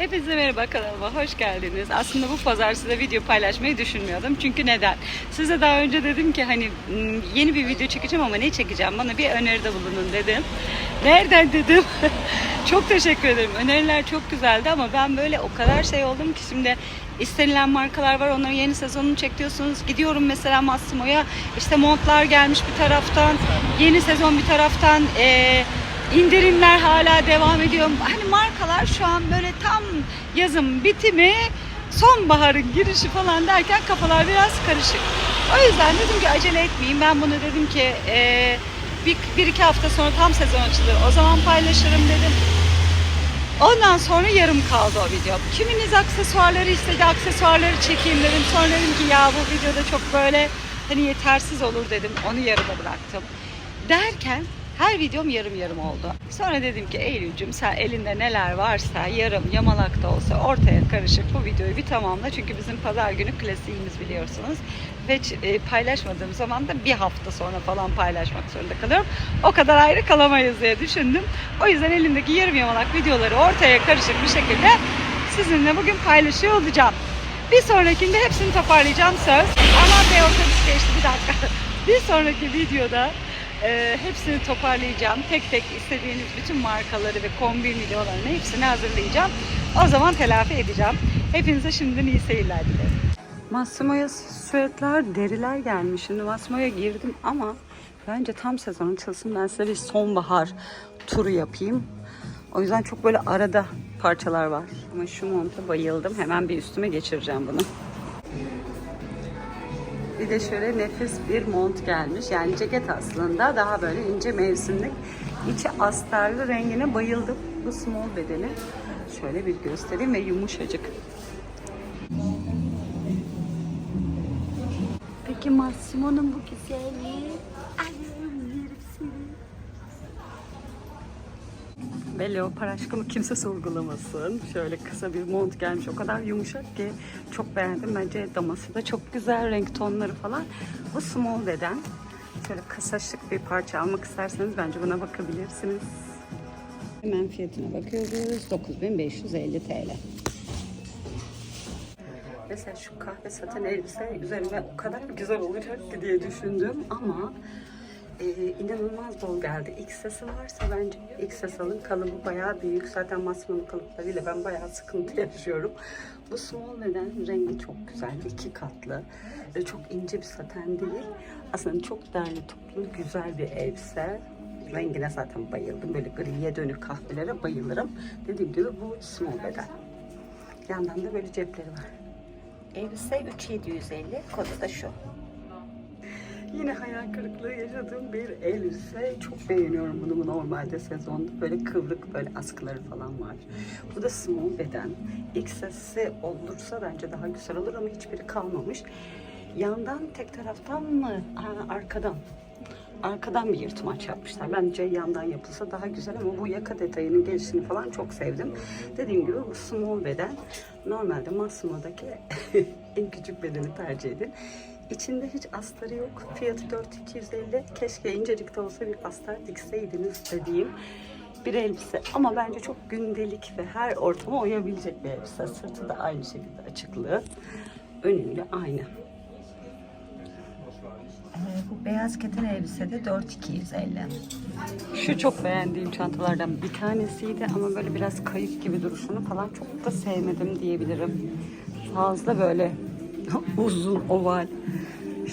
Hepinize merhaba kanalıma hoş geldiniz. Aslında bu pazar size video paylaşmayı düşünmüyordum. Çünkü neden? Size daha önce dedim ki hani m, yeni bir video çekeceğim ama ne çekeceğim? Bana bir öneride bulunun dedim. Nereden dedim? çok teşekkür ederim. Öneriler çok güzeldi ama ben böyle o kadar şey oldum ki şimdi istenilen markalar var. Onların yeni sezonunu çekiyorsunuz. Gidiyorum mesela Massimo'ya. İşte montlar gelmiş bir taraftan. Yeni sezon bir taraftan. Ee, indirimler hala devam ediyor. Hani markalar şu an böyle tam yazın bitimi, sonbaharın girişi falan derken kafalar biraz karışık. O yüzden dedim ki acele etmeyeyim. Ben bunu dedim ki e, bir, bir iki hafta sonra tam sezon açılır. O zaman paylaşırım dedim. Ondan sonra yarım kaldı o video. Kiminiz aksesuarları istedi, aksesuarları çekeyim dedim. Sonra dedim ki ya bu videoda çok böyle hani yetersiz olur dedim. Onu yarıda bıraktım. Derken her videom yarım yarım oldu. Sonra dedim ki Eylül'cüm sen elinde neler varsa yarım yamalak da olsa ortaya karışık bu videoyu bir tamamla. Çünkü bizim pazar günü klasiğimiz biliyorsunuz. Ve paylaşmadığım zaman da bir hafta sonra falan paylaşmak zorunda kalıyorum. O kadar ayrı kalamayız diye düşündüm. O yüzden elimdeki yarım yamalak videoları ortaya karışık bir şekilde sizinle bugün paylaşıyor olacağım. Bir sonrakinde hepsini toparlayacağım söz. Aman be otobüs geçti bir dakika. Bir sonraki videoda e, hepsini toparlayacağım. Tek tek istediğiniz bütün markaları ve kombin videolarını hepsini hazırlayacağım. O zaman telafi edeceğim. Hepinize şimdiden iyi seyirler dilerim. Massimo'ya süetler, deriler gelmiş. Şimdi Massimo'ya girdim ama bence tam sezon açılsın. Ben size bir sonbahar turu yapayım. O yüzden çok böyle arada parçalar var. Ama şu monta bayıldım. Hemen bir üstüme geçireceğim bunu. Bir de şöyle nefis bir mont gelmiş. Yani ceket aslında daha böyle ince mevsimlik. İçi astarlı rengine bayıldım. Bu small bedeni. Şöyle bir göstereyim ve yumuşacık. Peki Massimo'nun bu güzelliği. Ve leopar aşkımı kimse sorgulamasın. Şöyle kısa bir mont gelmiş. O kadar yumuşak ki çok beğendim. Bence daması da çok güzel. Renk tonları falan. Bu small beden. Şöyle kısa şık bir parça almak isterseniz bence buna bakabilirsiniz. Hemen fiyatına bakıyoruz. 9550 TL. Mesela şu kahve saten elbise üzerime o kadar güzel olacak diye düşündüm ama e, inanılmaz bol geldi. XS'i varsa bence XS alın. Kalıbı bayağı büyük. Zaten Massimo'nun kalıplarıyla ben bayağı sıkıntı yaşıyorum. Bu small beden rengi çok güzel. iki katlı. Ve çok ince bir saten değil. Aslında çok derli toplu güzel bir elbise. Rengine zaten bayıldım. Böyle griye dönük kahvelere bayılırım. Dediğim gibi bu small beden. Yandan da böyle cepleri var. Elbise 3750. Kodu da şu. Yine hayal kırıklığı yaşadığım bir elbise. Çok beğeniyorum bunu normalde sezonda. Böyle kıvrık böyle askıları falan var. Bu da small beden. XS'i olursa bence daha güzel olur ama hiçbiri kalmamış. Yandan tek taraftan mı? Ha, arkadan. Arkadan bir yırtmaç yapmışlar. Bence yandan yapılsa daha güzel ama bu yaka detayının gelişini falan çok sevdim. Dediğim gibi bu small beden. Normalde Massimo'daki en küçük bedeni tercih edin. İçinde hiç astarı yok. Fiyatı 4250. Keşke incecik de olsa bir astar dikseydiniz dediğim bir elbise. Ama bence çok gündelik ve her ortama uyabilecek bir elbise. Sırtı da aynı şekilde açıklığı. Önüyle aynı. Ee, bu beyaz keten elbise de 4250. Şu çok beğendiğim çantalardan bir tanesiydi ama böyle biraz kayık gibi duruşunu falan çok da sevmedim diyebilirim. Fazla böyle uzun oval.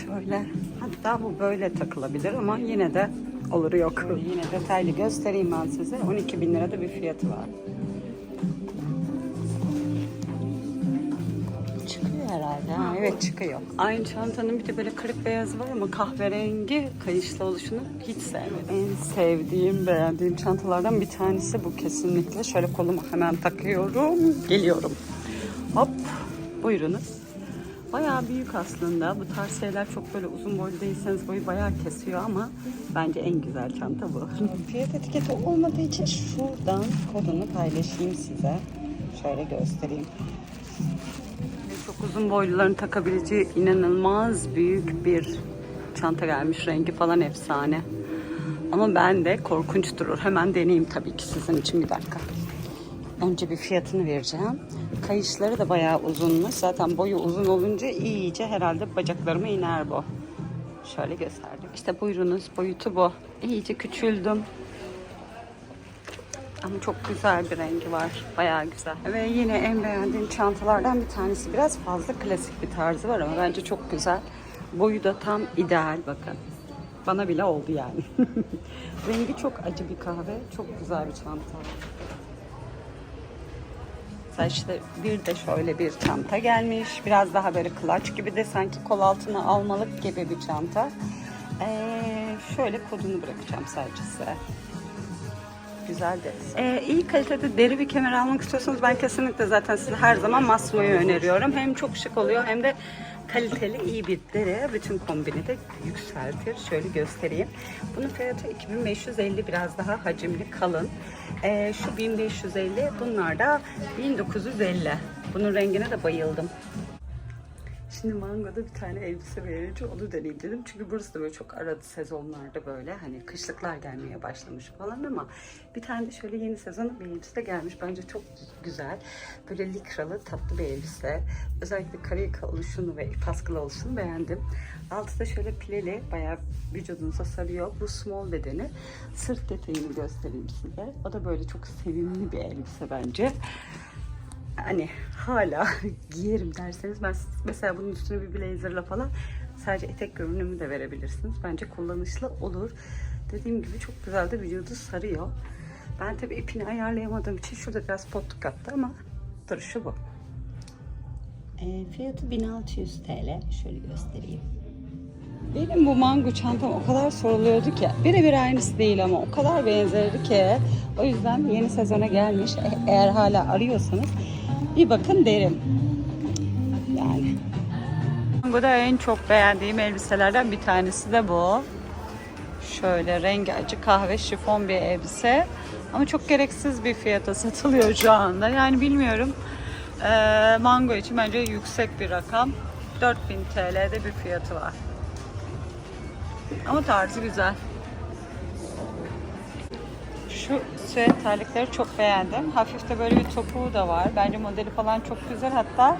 Şöyle hatta bu böyle takılabilir ama yine de olur yok. Yine detaylı göstereyim ben size. 12 bin lira da bir fiyatı var. Çıkıyor herhalde. Ha, evet çıkıyor. Aynı çantanın bir de böyle kırık beyazı var ama kahverengi kayışlı oluşunu hiç sevmedim. En sevdiğim, beğendiğim çantalardan bir tanesi bu kesinlikle. Şöyle koluma hemen takıyorum. Geliyorum. Hop. Buyurunuz. Bayağı büyük aslında. Bu tarz şeyler çok böyle uzun boylu değilseniz boyu bayağı kesiyor ama bence en güzel çanta bu. Fiyat etiketi olmadığı için şuradan kodunu paylaşayım size. Şöyle göstereyim. Çok uzun boyluların takabileceği inanılmaz büyük bir çanta gelmiş. Rengi falan efsane. Ama ben de korkunç durur. Hemen deneyeyim tabii ki sizin için bir dakika. Önce bir fiyatını vereceğim. Kayışları da bayağı uzunmuş. Zaten boyu uzun olunca iyice herhalde bacaklarıma iner bu. Şöyle gösterdim. İşte buyurunuz boyutu bu. İyice küçüldüm. Ama çok güzel bir rengi var. Bayağı güzel. Ve yine en beğendiğim çantalardan bir tanesi. Biraz fazla klasik bir tarzı var ama bence çok güzel. Boyu da tam ideal bakın. Bana bile oldu yani. Rengi çok acı bir kahve. Çok güzel bir çanta. Mesela işte bir de şöyle bir çanta gelmiş. Biraz daha böyle clutch gibi de sanki kol altına almalık gibi bir çanta. Ee, şöyle kodunu bırakacağım sadece size. Güzel deri. Ee, iyi kalitede deri bir kemer almak istiyorsanız ben kesinlikle zaten size her zaman Maslo'yu öneriyorum. Hem çok şık oluyor hem de kaliteli iyi bir deri. Bütün kombini de yükseltir. Şöyle göstereyim. Bunun fiyatı 2550 biraz daha hacimli kalın. Ee, şu 1550 bunlar da 1950. Bunun rengine de bayıldım. Şimdi Mango'da bir tane elbise verince onu deneyeyim dedim. Çünkü burası da böyle çok aradı sezonlarda böyle hani kışlıklar gelmeye başlamış falan ama bir tane de şöyle yeni sezon bir elbise gelmiş. Bence çok güzel. Böyle likralı tatlı bir elbise. Özellikle karika oluşunu ve ip askılı oluşunu beğendim. Altı da şöyle pileli bayağı vücudunuza sarıyor. Bu small bedeni. Sırt detayını göstereyim size. O da böyle çok sevimli bir elbise bence hani hala giyerim derseniz ben mesela bunun üstüne bir blazerla falan sadece etek görünümü de verebilirsiniz. Bence kullanışlı olur. Dediğim gibi çok güzel de vücudu sarıyor. Ben tabii ipini ayarlayamadığım için şurada biraz potluk attı ama duruşu bu. E, fiyatı 1600 TL. Şöyle göstereyim. Benim bu mango çantam o kadar soruluyordu ki birebir aynısı değil ama o kadar benzerdi ki o yüzden yeni sezona gelmiş E- eğer hala arıyorsanız bir bakın derim. Yani. Mango'da en çok beğendiğim elbiselerden bir tanesi de bu. Şöyle rengi acı kahve şifon bir elbise. Ama çok gereksiz bir fiyata satılıyor şu anda. Yani bilmiyorum. Ee, mango için bence yüksek bir rakam. 4000 TL'de bir fiyatı var. Ama tarzı güzel. Şu süet terlikleri çok beğendim. Hafif de böyle bir topuğu da var. Bence modeli falan çok güzel. Hatta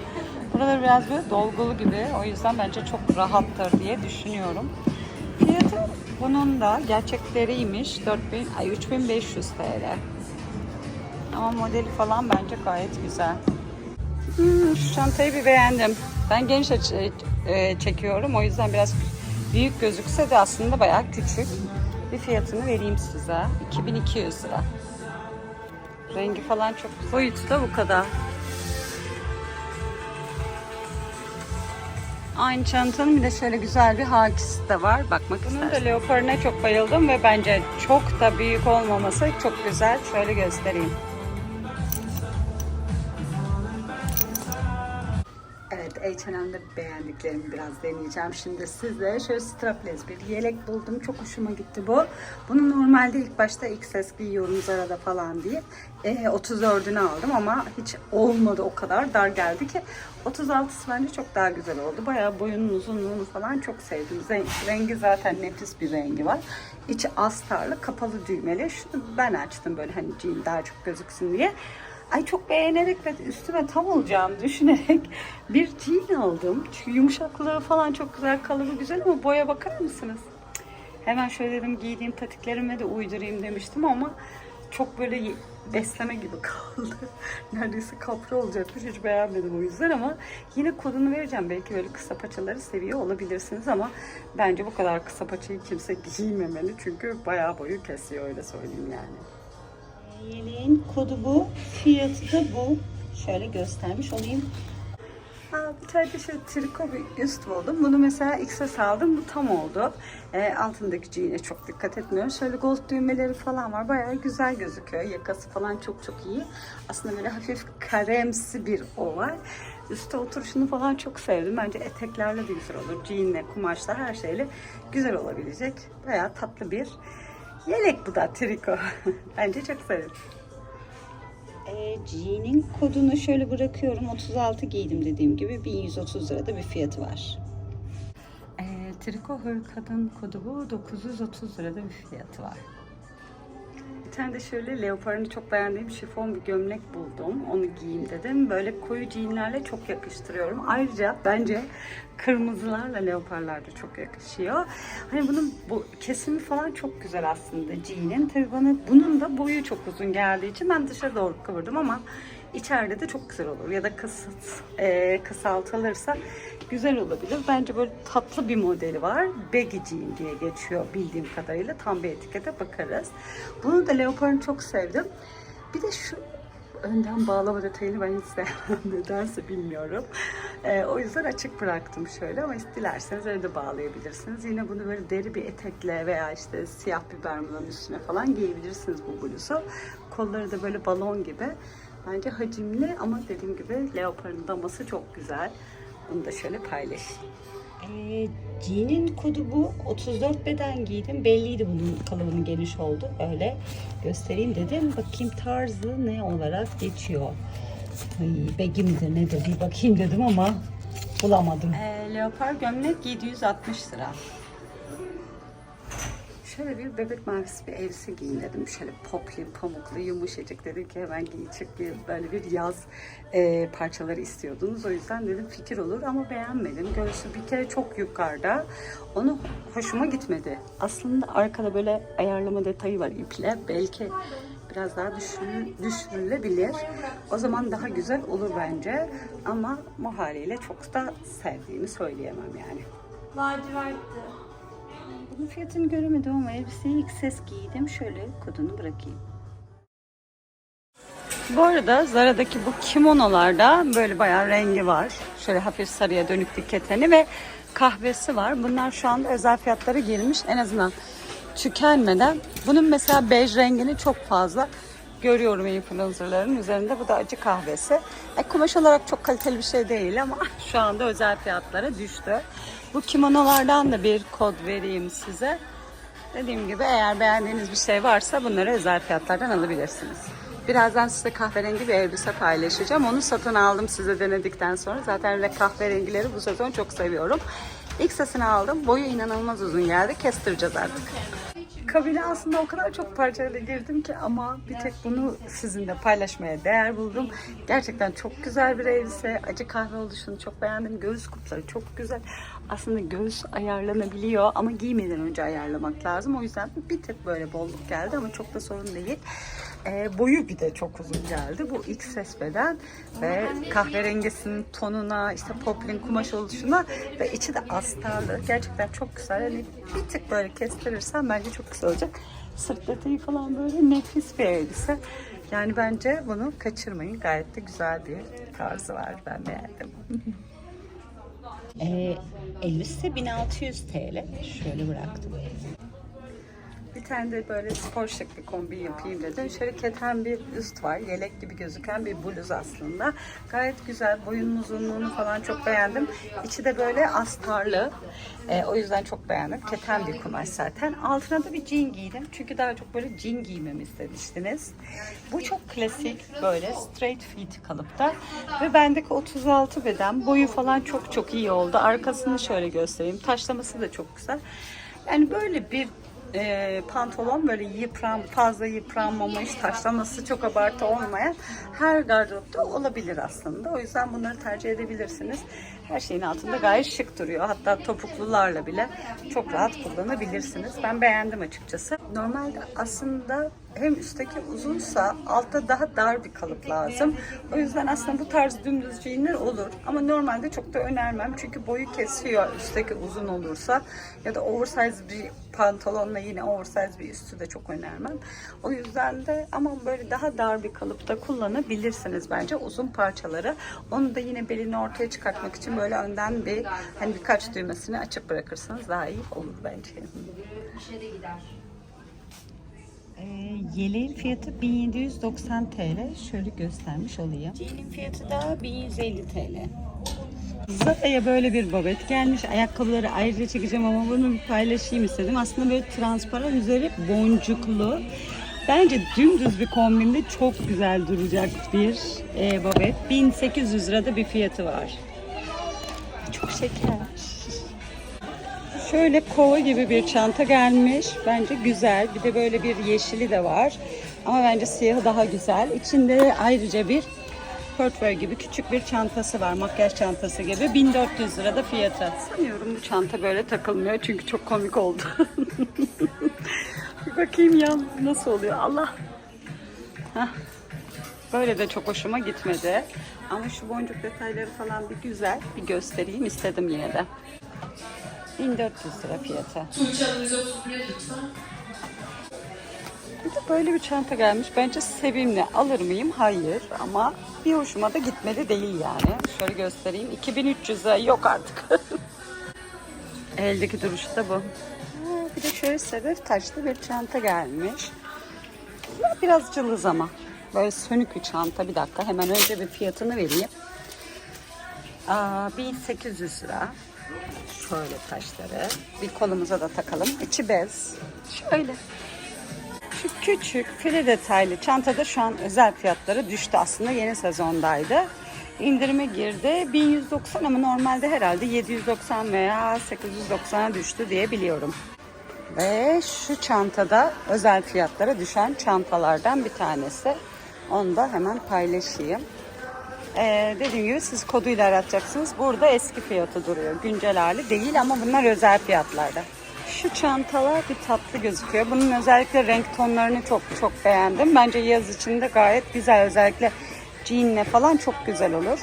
buraları biraz böyle dolgulu gibi. O yüzden bence çok rahattır diye düşünüyorum. Fiyatı bunun da gerçekleriymiş. 4000, ay 3500 TL. Ama modeli falan bence gayet güzel. Hmm, şu çantayı bir beğendim. Ben geniş e, çekiyorum. O yüzden biraz büyük gözükse de aslında bayağı küçük. Bir fiyatını vereyim size. 2200 lira. Rengi falan çok güzel. Boyutu da bu kadar. Aynı çantanın bir de şöyle güzel bir hakisi de var. Bakmak Bunun da leoparına çok bayıldım ve bence çok da büyük olmaması çok güzel. Şöyle göstereyim. Evet H&M'de beğendiklerimi biraz deneyeceğim. Şimdi size şöyle strapless bir yelek buldum. Çok hoşuma gitti bu. Bunu normalde ilk başta XS giyiyorum Zara'da falan diye. E, 34'ünü aldım ama hiç olmadı o kadar dar geldi ki 36'sı bence çok daha güzel oldu. Bayağı boyunun uzunluğunu falan çok sevdim. Rengi zaten nefis bir rengi var. İçi astarlı, kapalı düğmeli. Şunu ben açtım böyle hani jean daha çok gözüksün diye. Ay çok beğenerek ve üstüme tam olacağını düşünerek bir jean aldım. Çünkü yumuşaklığı falan çok güzel, kalıbı güzel ama boya bakar mısınız? Hemen şöyle dedim giydiğim patiklerime de uydurayım demiştim ama çok böyle besleme gibi kaldı. Neredeyse kapri olacakmış hiç beğenmedim o yüzden ama yine kodunu vereceğim. Belki böyle kısa paçaları seviyor olabilirsiniz ama bence bu kadar kısa paçayı kimse giymemeli çünkü bayağı boyu kesiyor öyle söyleyeyim yani. Yeleğin kodu bu. Fiyatı da bu. Şöyle göstermiş olayım. Aa, bir tane de şöyle triko bir üst buldum. Bunu mesela XS aldım. Bu tam oldu. Ee, altındaki jean'e çok dikkat etmiyorum. Şöyle gold düğmeleri falan var. Bayağı güzel gözüküyor. Yakası falan çok çok iyi. Aslında böyle hafif karemsi bir o var. Üste oturuşunu falan çok sevdim. Bence eteklerle de güzel olur. Jean'le, kumaşla her şeyle güzel olabilecek. Bayağı tatlı bir yelek bu da triko. Bence çok sevdim. E, jean'in kodunu şöyle bırakıyorum. 36 giydim dediğim gibi. 1130 lirada bir fiyatı var. E, triko hır kadın kodu bu. 930 lirada bir fiyatı var. Bir tane de şöyle leoparını çok beğendiğim şifon bir gömlek buldum. Onu giyeyim dedim. Böyle koyu jeanlerle çok yakıştırıyorum. Ayrıca bence kırmızılarla leoparlar da çok yakışıyor. Hani bunun bu kesimi falan çok güzel aslında jean'in. Tabii bana bunun da boyu çok uzun geldiği için ben dışa doğru kıvırdım ama içeride de çok güzel olur. Ya da kısıt, e, kısaltılırsa güzel olabilir. Bence böyle tatlı bir modeli var. Baggy jean diye geçiyor bildiğim kadarıyla. Tam bir etikete bakarız. Bunu da leoparını çok sevdim. Bir de şu önden bağlama detayını ben hiç sevmem nedense bilmiyorum. Ee, o yüzden açık bıraktım şöyle ama dilerseniz öyle de bağlayabilirsiniz. Yine bunu böyle deri bir etekle veya işte siyah bir bermudanın üstüne falan giyebilirsiniz bu bluzu. Kolları da böyle balon gibi. Bence hacimli ama dediğim gibi leoparın daması çok güzel. Bunu da şöyle paylaşayım. Ee, jean'in kodu bu. 34 beden giydim. Belliydi bunun kalıbının geniş oldu. Öyle göstereyim dedim. Bakayım tarzı ne olarak geçiyor. Ay, begi midir nedir bir bakayım dedim ama bulamadım. Ee, leopar gömlek 760 lira. Şöyle bir bebek mavisi bir elbise giyin dedim. Şöyle popli, pamuklu, yumuşacık dedim ki hemen çık bir böyle bir yaz e, parçaları istiyordunuz. O yüzden dedim fikir olur ama beğenmedim. Göğsü bir kere çok yukarıda. Onu hoşuma gitmedi. Aslında arkada böyle ayarlama detayı var iple. Belki biraz daha düşürül, düşürülebilir. O zaman daha güzel olur bence. Ama bu çok da sevdiğimi söyleyemem yani. Lacivertti. Bunun fiyatını göremedim ama elbiseyi ilk ses giydim. Şöyle kodunu bırakayım. Bu arada Zara'daki bu kimonolarda böyle bayağı rengi var. Şöyle hafif sarıya dönük diketeni ve kahvesi var. Bunlar şu anda özel fiyatlara girmiş. En azından tükenmeden. Bunun mesela bej rengini çok fazla görüyorum influencerların üzerinde. Bu da acı kahvesi. E, kumaş olarak çok kaliteli bir şey değil ama şu anda özel fiyatlara düştü. Bu kimonolardan da bir kod vereyim size. Dediğim gibi eğer beğendiğiniz bir şey varsa bunları özel fiyatlardan alabilirsiniz. Birazdan size kahverengi bir elbise paylaşacağım. Onu satın aldım size denedikten sonra. Zaten kahverengileri bu sezon çok seviyorum. İlk sesini aldım. Boyu inanılmaz uzun geldi. Kestireceğiz artık. Kabine aslında o kadar çok parçayla girdim ki ama bir tek bunu sizinle paylaşmaya değer buldum. Gerçekten çok güzel bir elbise. Acı kahve oluşunu çok beğendim. Göğüs kupları çok güzel. Aslında göğüs ayarlanabiliyor ama giymeden önce ayarlamak lazım. O yüzden bir tek böyle bolluk geldi ama çok da sorun değil. Ee, boyu bir de çok uzun geldi. Bu ilk ses beden ve kahverengisinin tonuna, işte poplin kumaş oluşuna ve içi de astarlı. Gerçekten çok güzel. Hani bir tık böyle kestirirsem bence çok güzel olacak. Sırt detayı falan böyle nefis bir elbise. Yani bence bunu kaçırmayın. Gayet de güzel bir tarzı var. Ben beğendim. Ee, elbise 1600 TL. Şöyle bıraktım. Tane de böyle spor şık bir kombin yapayım dedim. Şöyle keten bir üst var. Yelek gibi gözüken bir bluz aslında. Gayet güzel. Boyunun uzunluğunu falan çok beğendim. İçi de böyle astarlı. Ee, o yüzden çok beğendim. Keten bir kumaş zaten. Altına da bir jean giydim. Çünkü daha çok böyle jean giymemi istemiştiniz. Bu çok klasik böyle straight fit kalıpta. Ve bendeki 36 beden. Boyu falan çok çok iyi oldu. Arkasını şöyle göstereyim. Taşlaması da çok güzel. Yani böyle bir e, pantolon böyle yıpran fazla yıpranmamış taşlaması çok abartı olmayan her gardıropta olabilir aslında. O yüzden bunları tercih edebilirsiniz. Her şeyin altında gayet şık duruyor. Hatta topuklularla bile çok rahat kullanabilirsiniz. Ben beğendim açıkçası. Normalde aslında hem üstteki uzunsa altta daha dar bir kalıp lazım. O yüzden aslında bu tarz dümdüz jeanler olur. Ama normalde çok da önermem. Çünkü boyu kesiyor üstteki uzun olursa. Ya da oversize bir pantolonla yine oversize bir üstü de çok önermem. O yüzden de ama böyle daha dar bir kalıpta kullanabilirsiniz bence uzun parçaları. Onu da yine belini ortaya çıkartmak için böyle önden bir hani birkaç düğmesini açık bırakırsanız daha iyi olur bence. İşe de gider. Yeleğin fiyatı 1790 TL. Şöyle göstermiş olayım. Jean'in fiyatı da 1150 TL. Zara'ya böyle bir babet gelmiş. Ayakkabıları ayrıca çekeceğim ama bunu bir paylaşayım istedim. Aslında böyle transparan üzeri boncuklu. Bence dümdüz bir kombinde çok güzel duracak bir e, babet. 1800 lirada bir fiyatı var. Çok şeker. Şöyle kova gibi bir çanta gelmiş. Bence güzel. Bir de böyle bir yeşili de var. Ama bence siyahı daha güzel. İçinde ayrıca bir portföy gibi küçük bir çantası var. Makyaj çantası gibi. 1400 lira da fiyatı. Sanıyorum bu çanta böyle takılmıyor. Çünkü çok komik oldu. bir bakayım ya nasıl oluyor. Allah. Hah. Böyle de çok hoşuma gitmedi. Ama şu boncuk detayları falan bir güzel. Bir göstereyim istedim yine de. 1400 lira fiyatı. Tuğçe Hanım 131 lütfen. Bir de böyle bir çanta gelmiş. Bence sevimli. Alır mıyım? Hayır. Ama bir hoşuma da gitmedi değil yani. Şöyle göstereyim. 2300 lira yok artık. Eldeki duruşu da bu. Ha, Bir de şöyle sedef taşlı bir çanta gelmiş. Ya Biraz cılız ama. Böyle sönük bir çanta. Bir dakika hemen önce bir fiyatını vereyim. Aa, 1800 lira. Şöyle taşları. Bir kolumuza da takalım. İçi bez. Şöyle. Şu küçük file detaylı çantada şu an özel fiyatları düştü aslında yeni sezondaydı. İndirime girdi 1190 ama normalde herhalde 790 veya 890'a düştü diye biliyorum. Ve şu çantada özel fiyatlara düşen çantalardan bir tanesi. Onu da hemen paylaşayım. Ee, dediğim gibi siz koduyla aratacaksınız. Burada eski fiyatı duruyor. Güncel hali değil ama bunlar özel fiyatlarda. Şu çantalar bir tatlı gözüküyor. Bunun özellikle renk tonlarını çok çok beğendim. Bence yaz için de gayet güzel. Özellikle jeanle falan çok güzel olur.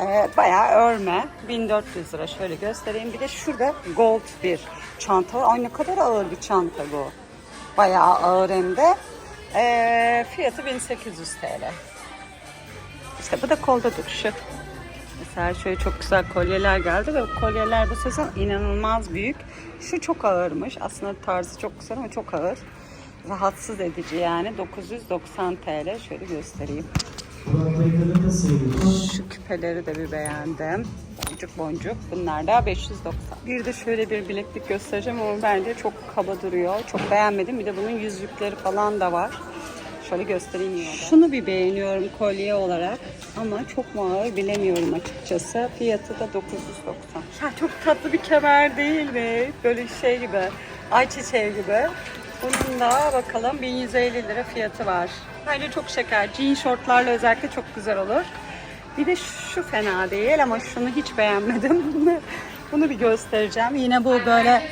Ee, bayağı örme. 1400 lira. Şöyle göstereyim. Bir de şurada gold bir çanta. Ay ne kadar ağır bir çanta bu. Bayağı ağır hem de. Ee, fiyatı 1800 TL. Bu da kolda duruşu. Mesela şöyle çok güzel kolyeler geldi ve bu kolyeler bu sezon inanılmaz büyük. Şu çok ağırmış. Aslında tarzı çok güzel ama çok ağır. Rahatsız edici yani. 990 TL. Şöyle göstereyim. Şu küpeleri de bir beğendim. Boncuk boncuk. Bunlar da 590. Bir de şöyle bir bileklik göstereceğim ama bence çok kaba duruyor. Çok beğenmedim. Bir de bunun yüzükleri falan da var. Şöyle göstereyim de. Şunu bir beğeniyorum kolye olarak. Ama çok mu ağır bilemiyorum açıkçası. Fiyatı da 990. Ya çok tatlı bir kemer değil mi? Böyle şey gibi. Ayçiçeği gibi. Bunun da bakalım 1150 lira fiyatı var. Bence çok şeker. Jean şortlarla özellikle çok güzel olur. Bir de şu fena değil ama şunu hiç beğenmedim. Bunu, bir göstereceğim. Yine bu böyle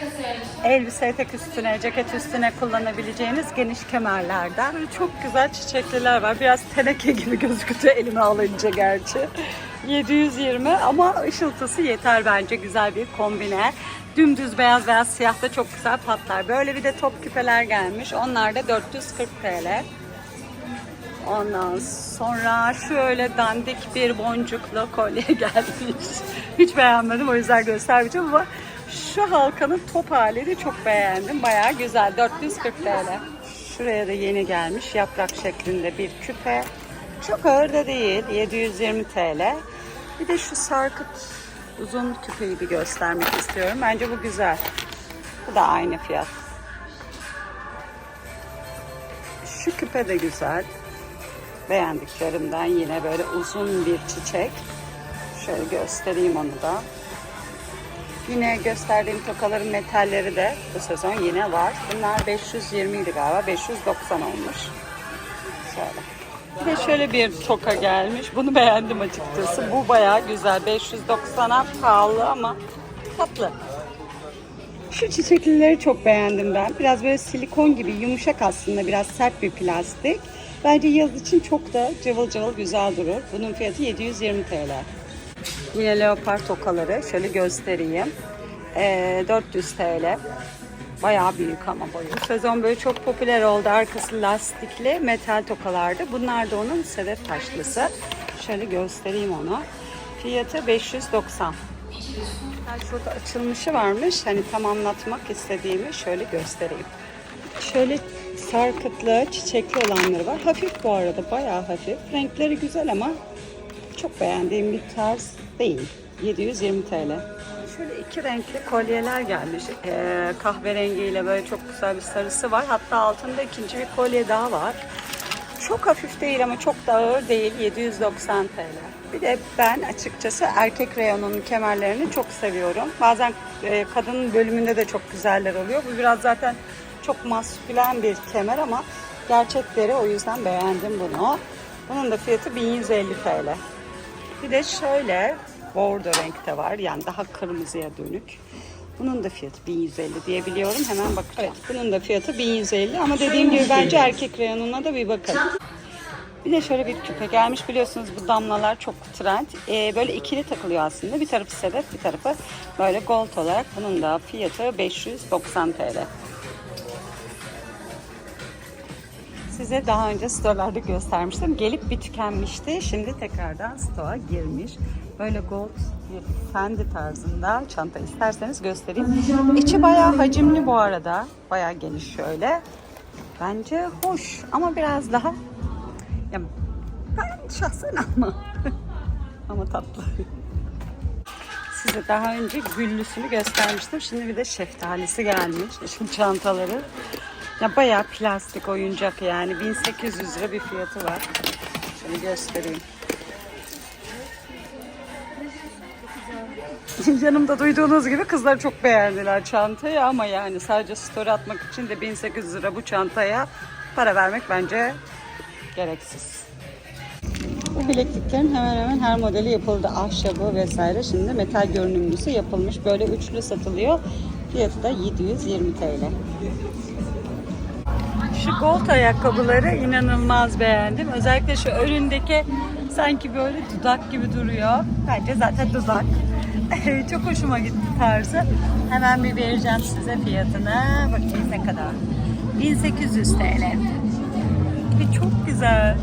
elbise etek üstüne, ceket üstüne kullanabileceğiniz geniş kemerlerden. Böyle çok güzel çiçekliler var. Biraz teneke gibi gözüküyor elime alınca gerçi. 720 ama ışıltısı yeter bence güzel bir kombine. Dümdüz beyaz veya siyah da çok güzel patlar. Böyle bir de top küpeler gelmiş. Onlar da 440 TL. Ondan sonra şöyle dandik bir boncuklu kolye gelmiş. Hiç beğenmedim o yüzden göstermeyeceğim ama şu halkanın top hali de çok beğendim. Bayağı güzel. 440 TL. Şuraya da yeni gelmiş yaprak şeklinde bir küpe. Çok ağır da değil. 720 TL. Bir de şu sarkıt uzun küpeyi bir göstermek istiyorum. Bence bu güzel. Bu da aynı fiyat. Şu küpe de güzel beğendiklerimden yine böyle uzun bir çiçek. Şöyle göstereyim onu da. Yine gösterdiğim tokaların metalleri de bu sezon yine var. Bunlar 520 idi galiba. 590 olmuş. Şöyle. De şöyle bir toka gelmiş. Bunu beğendim açıkçası. Bu bayağı güzel. 590'a pahalı ama tatlı. Şu çiçeklileri çok beğendim ben. Biraz böyle silikon gibi yumuşak aslında biraz sert bir plastik. Bence yaz için çok da cıvıl cıvıl güzel durur. Bunun fiyatı 720 TL. Yine leopar tokaları şöyle göstereyim. Ee, 400 TL. Bayağı büyük ama boyu. Bu sezon böyle çok popüler oldu. Arkası lastikli metal tokalardı. Bunlar da onun sedef taşlısı. Şöyle göstereyim onu. Fiyatı 590. Yani şurada açılmışı varmış. Hani tam anlatmak istediğimi şöyle göstereyim. Şöyle sarkıtlı, çiçekli olanları var. Hafif bu arada, bayağı hafif. Renkleri güzel ama çok beğendiğim bir tarz değil. 720 TL. Şöyle iki renkli kolyeler gelmiş. Ee, kahverengiyle böyle çok güzel bir sarısı var. Hatta altında ikinci bir kolye daha var. çok hafif değil ama çok da ağır değil. 790 TL. Bir de ben açıkçası erkek reyonunun kemerlerini çok seviyorum. Bazen e, kadın bölümünde de çok güzeller oluyor. Bu biraz zaten çok maskülen bir kemer ama gerçekleri o yüzden beğendim bunu. Bunun da fiyatı 1150 TL. Bir de şöyle bordo renkte var. Yani daha kırmızıya dönük. Bunun da fiyatı 1150 diye biliyorum. Hemen bakacağım. Evet, bunun da fiyatı 1150 ama dediğim gibi bence erkek reyonuna da bir bakın. Bir de şöyle bir küpe gelmiş biliyorsunuz bu damlalar çok trend. Ee, böyle ikili takılıyor aslında. Bir tarafı sedef bir tarafı böyle gold olarak. Bunun da fiyatı 590 TL. Size daha önce storelarda göstermiştim. Gelip bir tükenmişti. Şimdi tekrardan stoğa girmiş. Böyle gold bir Fendi tarzında çanta isterseniz göstereyim. İçi bayağı hacimli bu arada. Bayağı geniş şöyle. Bence hoş ama biraz daha ya ben şahsen ama ama tatlı. Size daha önce güllüsünü göstermiştim. Şimdi bir de şeftalisi gelmiş. Şu çantaları. Ya bayağı plastik oyuncak yani. 1800 lira bir fiyatı var. Şöyle göstereyim. Yanımda duyduğunuz gibi kızlar çok beğendiler çantayı ama yani sadece story atmak için de 1800 lira bu çantaya para vermek bence gereksiz. Bu bilekliklerin hemen hemen her modeli yapıldı. Ahşabı vesaire. Şimdi metal görünümlüsü yapılmış. Böyle üçlü satılıyor. Fiyatı da 720 TL. Şu gold ayakkabıları inanılmaz beğendim. Özellikle şu önündeki sanki böyle dudak gibi duruyor. Bence zaten dudak. Çok hoşuma gitti tarzı. Hemen bir vereceğim size fiyatını. Bakayım ne kadar. 1800 TL. Ve çok güzel.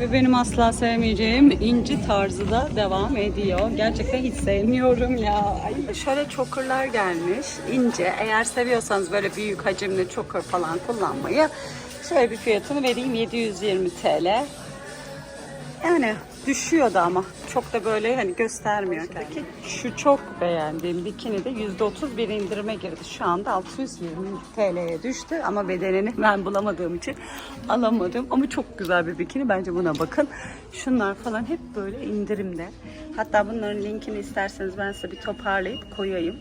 Ve benim asla sevmeyeceğim inci tarzı da devam ediyor. Gerçekten hiç sevmiyorum ya. Ay, şöyle çokurlar gelmiş. ince. Eğer seviyorsanız böyle büyük hacimli çokur falan kullanmayı şöyle bir fiyatını vereyim 720 TL. Yani düşüyordu ama çok da böyle hani göstermiyor. Peki şu çok beğendiğim bikini de %30 bir indirime girdi. Şu anda 620 TL'ye düştü ama bedenini ben bulamadığım için alamadım. Ama çok güzel bir bikini. Bence buna bakın. Şunlar falan hep böyle indirimde. Hatta bunların linkini isterseniz ben size bir toparlayıp koyayım.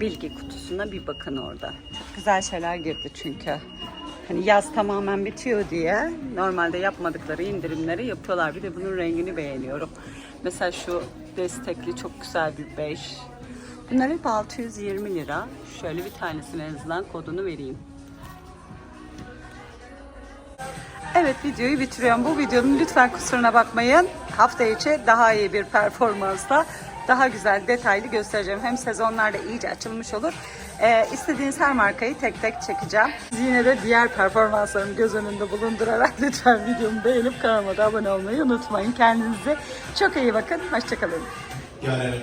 Bilgi kutusuna bir bakın orada. Çok güzel şeyler girdi çünkü. Hani yaz tamamen bitiyor diye normalde yapmadıkları indirimleri yapıyorlar. Bir de bunun rengini beğeniyorum. Mesela şu destekli çok güzel bir bej. Bunlar hep 620 lira. Şöyle bir tanesine en azından kodunu vereyim. Evet videoyu bitiriyorum. Bu videonun lütfen kusuruna bakmayın. Hafta içi daha iyi bir performansla daha güzel detaylı göstereceğim. Hem sezonlarda iyice açılmış olur. Ee, istediğiniz her markayı tek tek çekeceğim. Yine de diğer performanslarımı göz önünde bulundurarak lütfen videomu beğenip kanalıma da abone olmayı unutmayın. Kendinize çok iyi bakın. Hoşçakalın. Yani